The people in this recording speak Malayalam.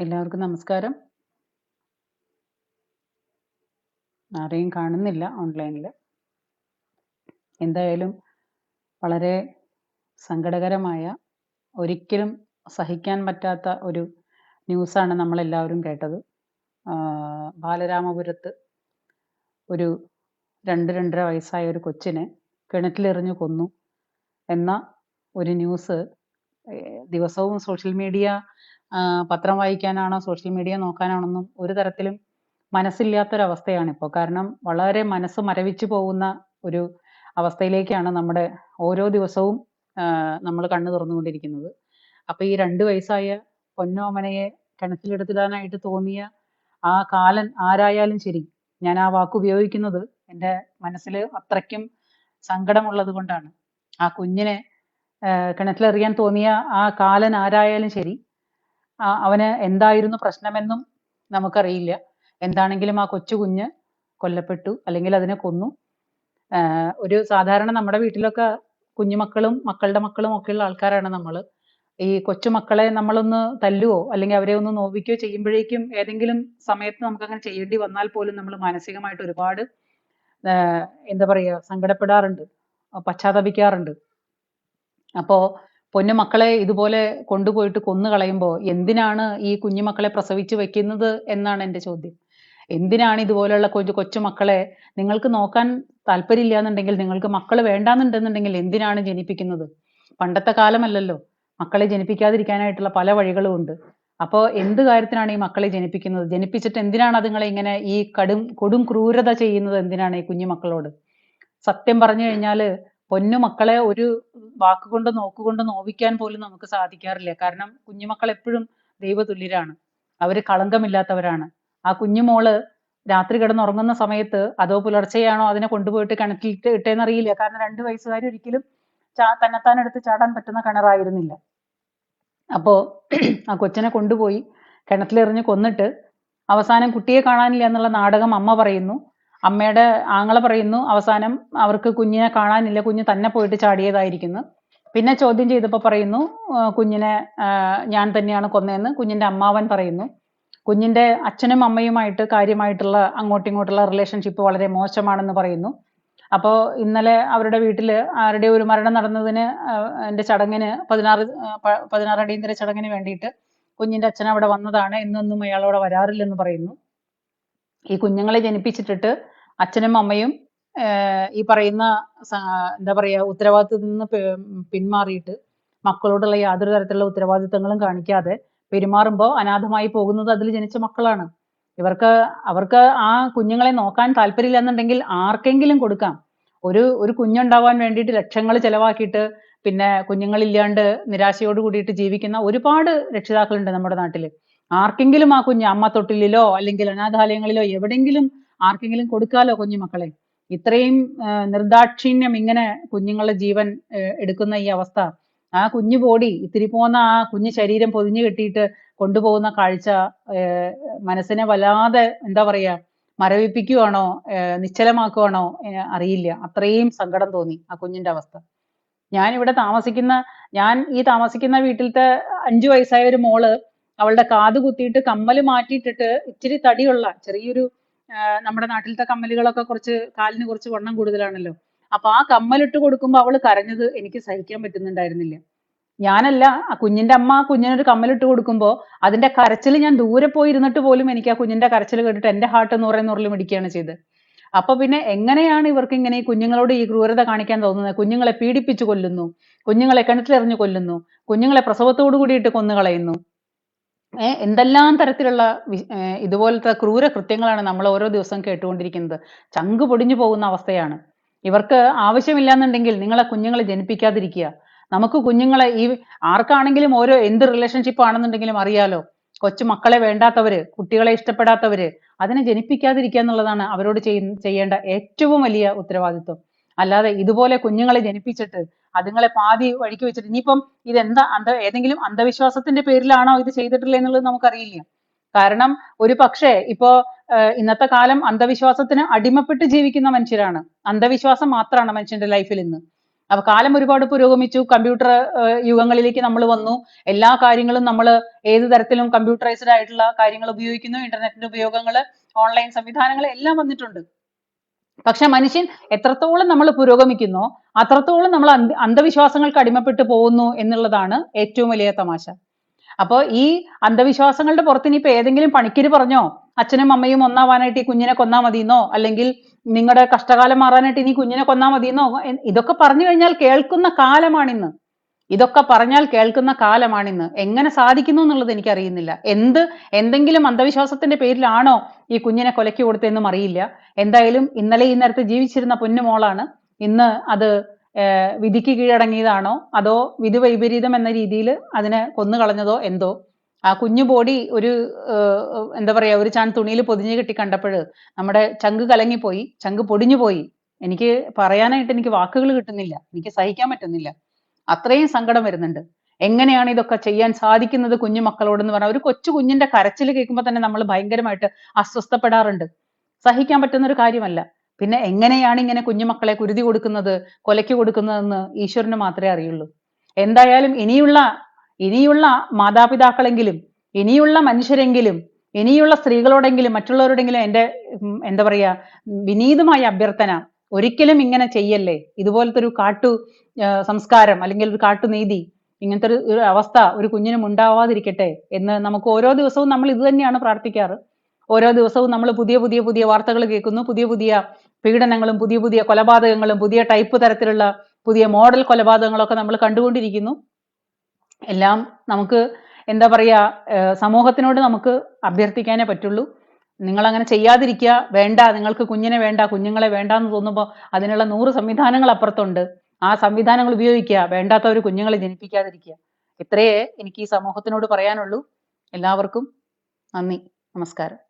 എല്ലാവർക്കും നമസ്കാരം. ആരെയും കാണുന്നില്ല ഓൺലൈനിൽ. എന്തായാലും വളരെ സങ്കടകരമായ ഒരിക്കലും സഹിക്കാൻ പറ്റാത്ത ഒരു ന്യൂസാണ് നമ്മളെല്ലാവരും കേട്ടത്. ബാലരാമപുരത്ത് ഒരു രണ്ട് രണ്ടര വയസ്സായ ഒരു കൊച്ചിനെ കിണറ്റിലെറിഞ്ഞു കൊന്നു എന്ന ഒരു ന്യൂസ് ദിവസവും സോഷ്യൽ മീഡിയ പത്രം വായിക്കാനാണോ സോഷ്യൽ മീഡിയ നോക്കാനാണെന്നും ഒരു തരത്തിലും മനസ്സില്ലാത്തൊരവസ്ഥയാണ് ഇപ്പോൾ കാരണം വളരെ മനസ്സ് മരവിച്ചു പോകുന്ന ഒരു അവസ്ഥയിലേക്കാണ് നമ്മുടെ ഓരോ ദിവസവും നമ്മൾ കണ്ണു തുറന്നുകൊണ്ടിരിക്കുന്നത്. അപ്പൊ ഈ രണ്ട് വയസ്സായ പൊന്നോമനയെ കിണറ്റിലെടുത്തിടാനായിട്ട് തോന്നിയ ആ കാലൻ ആരായാലും ശരി ഞാൻ ആ വാക്ക് ഉപയോഗിക്കുന്നത് എന്റെ മനസ്സിൽ അത്രയ്ക്കും സങ്കടമുള്ളത് കൊണ്ടാണ്. ആ കുഞ്ഞിനെ കിണറ്റിലെറിയാൻ തോന്നിയ ആ കാലൻ ആരായാലും ശരി അവന് എന്തായിരുന്നു പ്രശ്നമെന്നും നമുക്കറിയില്ല. എന്താണെങ്കിലും ആ കൊച്ചു കുഞ്ഞ് കൊല്ലപ്പെട്ടു അല്ലെങ്കിൽ അതിനെ കൊന്നു. ഒരു സാധാരണ നമ്മുടെ വീട്ടിലൊക്കെ കുഞ്ഞുമക്കളും മക്കളുടെ മക്കളും ഒക്കെയുള്ള ആൾക്കാരാണ് നമ്മൾ. ഈ കൊച്ചുമക്കളെ നമ്മളൊന്ന് തല്ലുവോ അല്ലെങ്കിൽ അവരെ ഒന്ന് നോവിക്കുകയോ ചെയ്യുമ്പോഴേക്കും ഏതെങ്കിലും സമയത്ത് നമുക്ക് അങ്ങനെ ചെയ്യേണ്ടി വന്നാൽ പോലും നമ്മൾ മാനസികമായിട്ട് ഒരുപാട് എന്താ പറയുക സങ്കടപ്പെടാറുണ്ട് പശ്ചാത്തപിക്കാറുണ്ട്. അപ്പോ പൊന്നു മക്കളെ ഇതുപോലെ കൊണ്ടുപോയിട്ട് കൊന്നു കളയുമ്പോൾ എന്തിനാണ് ഈ കുഞ്ഞുമക്കളെ പ്രസവിച്ചു വെക്കുന്നത് എന്നാണ് എന്റെ ചോദ്യം. എന്തിനാണ് ഇതുപോലെയുള്ള കൊച്ചു കൊച്ചുമക്കളെ നിങ്ങൾക്ക് നോക്കാൻ താല്പര്യമില്ല എന്നുണ്ടെങ്കിൽ നിങ്ങൾക്ക് മക്കൾ വേണ്ടാന്നുണ്ടെന്നുണ്ടെങ്കിൽ എന്തിനാണ് ജനിപ്പിക്കുന്നത്? പണ്ടത്തെ കാലമല്ലല്ലോ. മക്കളെ ജനിപ്പിക്കാതിരിക്കാനായിട്ടുള്ള പല വഴികളും ഉണ്ട്. അപ്പോൾ എന്ത് കാര്യത്തിനാണ് ഈ മക്കളെ ജനിപ്പിക്കുന്നത്? ജനിപ്പിച്ചിട്ട് എന്തിനാണ് അതുങ്ങളെ ഇങ്ങനെ ഈ കടും കൊടും ക്രൂരത ചെയ്യുന്നത് എന്തിനാണ് ഈ കുഞ്ഞുമക്കളോട്? സത്യം പറഞ്ഞു കഴിഞ്ഞാൽ പൊന്നു മക്കളെ ഒരു വാക്കുകൊണ്ട് നോക്കുകൊണ്ട് നോവിക്കാൻ പോലും നമുക്ക് സാധിക്കാറില്ല. കാരണം കുഞ്ഞുമക്കൾ എപ്പോഴും ദൈവതുല്യരാണ്. അവർ കളങ്കമില്ലാത്തവരാണ്. ആ കുഞ്ഞുമോൾ രാത്രി കിടന്നുറങ്ങുന്ന സമയത്ത് അതോ പുലർച്ചെയാണോ അതിനെ കൊണ്ടുപോയിട്ട് കിണറ്റിൽ ഇട്ടേന്ന് അറിയില്ല കാരണം രണ്ട് വയസ്സുകാർ ഒരിക്കലും ചാ തന്നെത്താൻ എടുത്ത് ചാടാൻ പറ്റുന്ന കിണറായിരുന്നില്ല. അപ്പോ ആ കൊച്ചിനെ കൊണ്ടുപോയി കിണറ്റിലെറിഞ്ഞ് കൊന്നിട്ട് അവസാനം കുട്ടിയെ കാണാനില്ല എന്നുള്ള നാടകം അമ്മ പറയുന്നു. അമ്മയുടെ ആങ്ങള പറയുന്നു അവസാനം അവർക്ക് കുഞ്ഞിനെ കാണാനില്ല കുഞ്ഞ് തന്നെ പോയിട്ട് ചാടിയതായിരിക്കുന്നു. പിന്നെ ചോദ്യം ചെയ്തപ്പോൾ പറയുന്നു കുഞ്ഞിനെ ഞാൻ തന്നെയാണ് കൊന്നതെന്ന് കുഞ്ഞിന്റെ അമ്മാവൻ പറയുന്നു കുഞ്ഞിന്റെ അച്ഛനും അമ്മയുമായിട്ട് കാര്യമായിട്ടുള്ള അങ്ങോട്ടും ഇങ്ങോട്ടുള്ള റിലേഷൻഷിപ്പ് വളരെ മോശമാണെന്ന് പറയുന്നു. അപ്പോൾ ഇന്നലെ അവരുടെ വീട്ടിൽ ആരുടെ ഒരു മരണം നടന്നതിന് എന്റെ ചടങ്ങിന് പതിനാറ് പതിനാറ് അടിയന്തര ചടങ്ങിന് വേണ്ടിയിട്ട് കുഞ്ഞിന്റെ അച്ഛൻ അവിടെ വന്നതാണ് എന്നൊന്നും അയാൾ അവിടെ വരാറില്ലെന്ന് പറയുന്നു. ഈ കുഞ്ഞുങ്ങളെ ജനിപ്പിച്ചിട്ടിട്ട് അച്ഛനും അമ്മയും ഈ പറയുന്ന എന്താ പറയാ ഉത്തരവാദിത്തത്തിൽ നിന്ന് പിന്മാറിയിട്ട് മക്കളോടുള്ള യാതൊരു തരത്തിലുള്ള ഉത്തരവാദിത്തങ്ങളും കാണിക്കാതെ പെരുമാറുമ്പോൾ അനാഥമായി പോകുന്നത് അതിൽ ജനിച്ച മക്കളാണ്. ഇവർക്ക് അവർക്ക് ആ കുഞ്ഞുങ്ങളെ നോക്കാൻ താല്പര്യമില്ല എന്നുണ്ടെങ്കിൽ ആർക്കെങ്കിലും കൊടുക്കാം. ഒരു ഒരു കുഞ്ഞുണ്ടാവാൻ വേണ്ടിയിട്ട് ലക്ഷങ്ങൾ ചെലവാക്കിയിട്ട് പിന്നെ കുഞ്ഞുങ്ങളില്ലാണ്ട് നിരാശയോട് കൂടിയിട്ട് ജീവിക്കുന്ന ഒരുപാട് രക്ഷിതാക്കളുണ്ട് നമ്മുടെ നാട്ടിൽ ആർക്കെങ്കിലും ആ കുഞ്ഞ് അമ്മ തൊട്ടിലിലോ അല്ലെങ്കിൽ അനാഥാലയങ്ങളിലോ എവിടെങ്കിലും ആർക്കെങ്കിലും കൊടുക്കാലോ കുഞ്ഞു മക്കളെ? ഇത്രയും നിർദാക്ഷിണ്യം ഇങ്ങനെ കുഞ്ഞുങ്ങളുടെ ജീവൻ എടുക്കുന്ന ഈ അവസ്ഥ. ആ കുഞ്ഞു ബോഡി ഇത്തിരി പോകുന്ന ആ കുഞ്ഞു ശരീരം പൊതിഞ്ഞു കെട്ടിയിട്ട് കൊണ്ടുപോകുന്ന കാഴ്ച മനസ്സിനെ വല്ലാതെ എന്താ പറയാ മരവിപ്പിക്കുവാണോ നിശ്ചലമാക്കുവാണോ അറിയില്ല. അത്രയും സങ്കടം തോന്നി ആ കുഞ്ഞിന്റെ അവസ്ഥ. ഞാൻ ഇവിടെ താമസിക്കുന്ന ഞാൻ ഈ താമസിക്കുന്ന വീട്ടിലത്തെ അഞ്ചു വയസ്സായ ഒരു മോൾ അവളുടെ കാത് കുത്തിയിട്ട് കമ്മൽ മാറ്റിയിട്ടിട്ട് ഇച്ചിരി തടിയുള്ള ചെറിയൊരു നമ്മുടെ നാട്ടിലത്തെ കമ്മലുകളൊക്കെ കുറച്ച് കാലിന് കുറച്ച് വണ്ണം കൂടുതലാണല്ലോ. അപ്പൊ ആ കമ്മലിട്ട് കൊടുക്കുമ്പോ അവൾ കരഞ്ഞത് എനിക്ക് സഹിക്കാൻ പറ്റുന്നുണ്ടായിരുന്നില്ല. ഞാനല്ല ആ കുഞ്ഞിന്റെ അമ്മ ആ കുഞ്ഞിനൊരു കമ്മലിട്ട് കൊടുക്കുമ്പോ അതിന്റെ കരച്ചിൽ ഞാൻ ദൂരെ പോയി ഇരുന്നിട്ട് പോലും എനിക്ക് ആ കുഞ്ഞിന്റെ കരച്ചിൽ കേട്ടിട്ട് എന്റെ ഹാർട്ട് നൂറെ നൂറിൽ മിടിക്കുകയാണ് ചെയ്തത്. അപ്പൊ പിന്നെ എങ്ങനെയാണ് ഇവർക്ക് ഇങ്ങനെ ഈ കുഞ്ഞുങ്ങളോട് ഈ ക്രൂരത കാണിക്കാൻ തോന്നുന്നത്? കുഞ്ഞുങ്ങളെ പീഡിപ്പിച്ചു കൊല്ലുന്നു. കുഞ്ഞുങ്ങളെ കിണറ്റിലെറിഞ്ഞു കൊല്ലുന്നു. കുഞ്ഞുങ്ങളെ പ്രസവത്തോടു കൂടിയിട്ട് കൊന്നു കളയുന്നു എന്തെല്ലാം തരത്തിലുള്ള ഇതുപോലത്തെ ക്രൂര കൃത്യങ്ങളാണ് നമ്മൾ ഓരോ ദിവസവും കേട്ടുകൊണ്ടിരിക്കുന്നത്. ചങ്ക് പൊടിഞ്ഞു പോകുന്ന അവസ്ഥയാണ്. ഇവർക്ക് ആവശ്യമില്ലാന്നുണ്ടെങ്കിൽ നിങ്ങളെ കുഞ്ഞുങ്ങളെ ജനിപ്പിക്കാതിരിക്കുക. നമുക്ക് കുഞ്ഞുങ്ങളെ ഈ ആർക്കാണെങ്കിലും ഓരോ എന്ത് റിലേഷൻഷിപ്പ് ആണെന്നുണ്ടെങ്കിലും അറിയാലോ. കൊച്ചു മക്കളെ വേണ്ടാത്തവര് കുട്ടികളെ ഇഷ്ടപ്പെടാത്തവര് അതിനെ ജനിപ്പിക്കാതിരിക്കുക എന്നുള്ളതാണ് അവരോട് ചെയ്യേണ്ട ഏറ്റവും വലിയ ഉത്തരവാദിത്വം. അല്ലാതെ ഇതുപോലെ കുഞ്ഞുങ്ങളെ ജനിപ്പിച്ചിട്ട് അതുങ്ങളെ പാതി വഴിക്ക് വെച്ചിട്ട് ഇനിയിപ്പം ഇതെന്താ അന്ധ ഏതെങ്കിലും അന്ധവിശ്വാസത്തിന്റെ പേരിലാണോ ഇത് ചെയ്തിട്ടില്ല എന്നുള്ളത് നമുക്കറിയില്ല. കാരണം ഒരു പക്ഷേ ഇപ്പോ ഇന്നത്തെ കാലം അന്ധവിശ്വാസത്തിന് അടിമപ്പെട്ട് ജീവിക്കുന്ന മനുഷ്യരാണ്. അന്ധവിശ്വാസം മാത്രമാണ് മനുഷ്യന്റെ ലൈഫിൽ ഇന്ന്. അപ്പൊ കാലം ഒരുപാട് പുരോഗമിച്ചു കമ്പ്യൂട്ടർ യുഗങ്ങളിലേക്ക് നമ്മൾ വന്നു. എല്ലാ കാര്യങ്ങളും നമ്മൾ ഏത് തരത്തിലും കമ്പ്യൂട്ടറൈസ്ഡ് ആയിട്ടുള്ള കാര്യങ്ങൾ ഉപയോഗിക്കുന്നു ഇന്റർനെറ്റിന്റെ ഉപയോഗങ്ങൾ ഓൺലൈൻ സംവിധാനങ്ങൾ എല്ലാം വന്നിട്ടുണ്ട്. പക്ഷെ മനുഷ്യൻ എത്രത്തോളം നമ്മൾ പുരോഗമിക്കുന്നോ അത്രത്തോളം നമ്മൾ അന്ധ അന്ധവിശ്വാസങ്ങൾക്ക് അടിമപ്പെട്ടു പോകുന്നു എന്നുള്ളതാണ് ഏറ്റവും വലിയ തമാശ. അപ്പോൾ ഈ അന്ധവിശ്വാസങ്ങളുടെ പുറത്ത് ഇപ്പൊ ഏതെങ്കിലും പണിക്കര് പറഞ്ഞോ അച്ഛനും അമ്മയും ഒന്നാവാനായിട്ട് ഈ കുഞ്ഞിനെ കൊന്നാ മതിയെന്നോ അല്ലെങ്കിൽ നിങ്ങളുടെ കഷ്ടകാലം മാറാനായിട്ട് ഇനി കുഞ്ഞിനെ കൊന്നാ മതിയെന്നോ ഇതൊക്കെ പറഞ്ഞു കഴിഞ്ഞാൽ കേൾക്കുന്ന കാലമാണിന്ന്. ഇതൊക്കെ പറഞ്ഞാൽ കേൾക്കുന്ന കാലമാണിന്ന്. എങ്ങനെ സാധിക്കുന്നു എന്നുള്ളത് എനിക്കറിയുന്നില്ല. എന്ത് എന്തെങ്കിലും അന്ധവിശ്വാസത്തിന്റെ പേരിലാണോ ഈ കുഞ്ഞിനെ കൊലക്കി കൊടുത്തതെന്നും അറിയില്ല. എന്തായാലും ഇന്നലെ ഈ നേരത്തെ ജീവിച്ചിരുന്ന പൊന്നുമോളാണ് ഇന്ന് അത് വിധിക്ക് കീഴടങ്ങിയതാണോ? അതോ വിധി വൈപരീതം എന്ന രീതിയിൽ അതിനെ കൊന്നു കളഞ്ഞതോ എന്തോ? ആ കുഞ്ഞു ബോഡി ഒരു എന്താ പറയാ ഒരു ചാൻ തുണിയിൽ പൊതിഞ്ഞു കിട്ടി കണ്ടപ്പോൾ നമ്മുടെ ചങ്ക് കലങ്ങിപ്പോയി ചങ്ക് പൊടിഞ്ഞു പോയി എനിക്ക് പറയാനായിട്ട് എനിക്ക് വാക്കുകൾ കിട്ടുന്നില്ല. എനിക്ക് സഹിക്കാൻ പറ്റുന്നില്ല. അത്രയും സങ്കടം വരുന്നുണ്ട്. എങ്ങനെയാണ് ഇതൊക്കെ ചെയ്യാൻ സാധിക്കുന്നത് കുഞ്ഞു മക്കളോടെന്ന് പറഞ്ഞാൽ ഒരു കൊച്ചു കുഞ്ഞിന്റെ കരച്ചിൽ കേൾക്കുമ്പോൾ തന്നെ നമ്മൾ ഭയങ്കരമായിട്ട് അസ്വസ്ഥപ്പെടാറുണ്ട്. സഹിക്കാൻ പറ്റുന്ന ഒരു കാര്യമല്ല. പിന്നെ എങ്ങനെയാണ് ഇങ്ങനെ കുഞ്ഞുമക്കളെ കുരുതി കൊടുക്കുന്നത് കൊലയ്ക്ക് കൊടുക്കുന്നതെന്ന് ഈശ്വരന് മാത്രമേ അറിയുള്ളൂ. എന്തായാലും ഇനിയുള്ള ഇനിയുള്ള മാതാപിതാക്കളെങ്കിലും ഇനിയുള്ള മനുഷ്യരെങ്കിലും ഇനിയുള്ള സ്ത്രീകളോടെങ്കിലും മറ്റുള്ളവരോടെങ്കിലും എന്റെ എന്താ പറയാ വിനീതമായ അഭ്യർത്ഥന ഒരിക്കലും ഇങ്ങനെ ചെയ്യല്ലേ? ഇതുപോലത്തെ ഒരു കാട്ടു സംസ്കാരം അല്ലെങ്കിൽ ഒരു കാട്ടുനീതി ഇങ്ങനത്തെ ഒരു അവസ്ഥ ഒരു കുഞ്ഞിനും ഉണ്ടാവാതിരിക്കട്ടെ എന്ന് നമുക്ക് ഓരോ ദിവസവും നമ്മൾ ഇത് തന്നെയാണ് പ്രാർത്ഥിക്കാറ്. ഓരോ ദിവസവും നമ്മൾ പുതിയ പുതിയ പുതിയ വാർത്തകൾ കേൾക്കുന്നു പുതിയ പുതിയ പീഡനങ്ങളും പുതിയ പുതിയ കൊലപാതകങ്ങളും പുതിയ ടൈപ്പ് തരത്തിലുള്ള പുതിയ മോഡൽ കൊലപാതകങ്ങളൊക്കെ നമ്മൾ കണ്ടുകൊണ്ടിരിക്കുന്നു. എല്ലാം നമുക്ക് എന്താ പറയാ ഏർ സമൂഹത്തിനോട് നമുക്ക് അഭ്യർത്ഥിക്കാനേ പറ്റുള്ളൂ. നിങ്ങൾ അങ്ങനെ ചെയ്യാതിരിക്കുക വേണ്ട നിങ്ങൾക്ക് കുഞ്ഞിനെ വേണ്ട കുഞ്ഞുങ്ങളെ വേണ്ട എന്ന് തോന്നുമ്പോൾ അതിനുള്ള നൂറ് സംവിധാനങ്ങൾ അപ്പുറത്തുണ്ട്. ആ സംവിധാനങ്ങൾ ഉപയോഗിക്കുക വേണ്ടാത്തവർ കുഞ്ഞുങ്ങളെ ജനിപ്പിക്കാതിരിക്കുക. ഇത്രയേ എനിക്ക് ഈ സമൂഹത്തിനോട് പറയാനുള്ളൂ. എല്ലാവർക്കും നന്ദി. നമസ്കാരം.